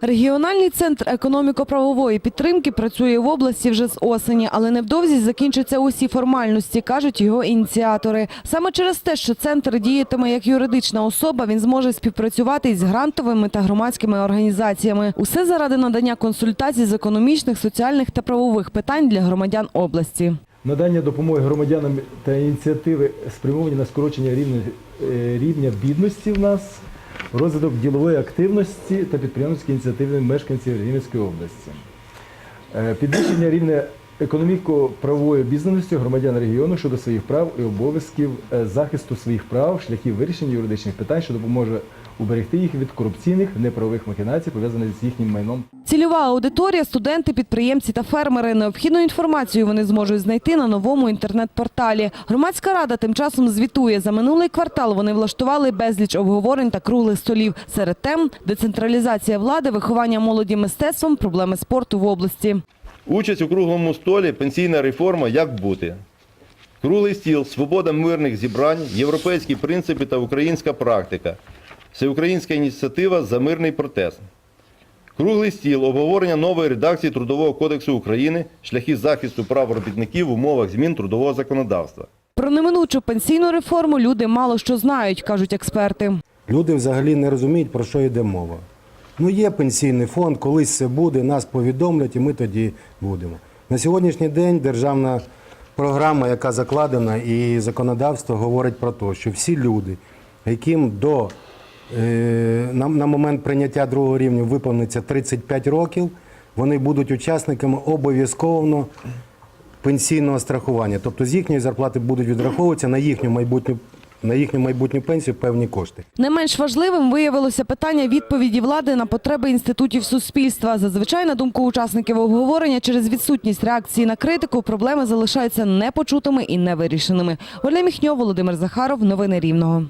Регіональний центр економіко-правової підтримки працює в області вже з осені, але невдовзі закінчаться усі формальності, кажуть його ініціатори. Саме через те, що центр діятиме як юридична особа, він зможе співпрацювати із грантовими та громадськими організаціями. Усе заради надання консультацій з економічних, соціальних та правових питань для громадян області. Надання допомоги громадянам та ініціативи спрямовані на скорочення рівня, е, рівня бідності в нас, розвиток ділової активності та підприємницької ініціативи мешканців Рівненської області, Е, підвищення рівня економіко-правової обізнаності громадян регіону щодо своїх прав і обов'язків, е, захисту своїх прав, шляхів вирішення юридичних питань, що допоможе уберегти їх від корупційних неправових махінацій, пов'язаних з їхнім майном Цільова аудиторія – студенти, підприємці та фермери. Необхідну інформацію вони зможуть знайти на новому інтернет-порталі. Громадська рада тим часом звітує. За минулий квартал вони влаштували безліч обговорень та круглих столів. Серед тем – децентралізація влади, виховання молоді мистецтвом, проблеми спорту в області. Участь у круглому столі пенсійна реформа як бути. Круглий стіл, свобода мирних зібрань, європейські принципи та українська практика. Всеукраїнська ініціатива за мирний протест. Круглий стіл, обговорення нової редакції Трудового кодексу України, шляхи захисту прав робітників в умовах змін трудового законодавства. Про неминучу пенсійну реформу люди мало що знають, кажуть експерти. Люди взагалі не розуміють, про що йде мова. Ну, є пенсійний фонд, колись це буде, нас повідомлять, і ми тоді будемо. На сьогоднішній день державна програма, яка закладена, і законодавство говорить про те, що всі люди, яким до е, на, момент прийняття другого рівня виповниться 35 років, вони будуть учасниками обов'язково пенсійного страхування. Тобто з їхньої зарплати будуть відраховуватися на їхню майбутню, на їхню майбутню пенсію певні кошти. Не менш важливим виявилося питання відповіді влади на потреби інститутів суспільства. Зазвичай, на думку учасників обговорення, через відсутність реакції на критику проблеми залишаються непочутими і невирішеними. Оля Міхньо, Володимир Захаров. Новини Рівного.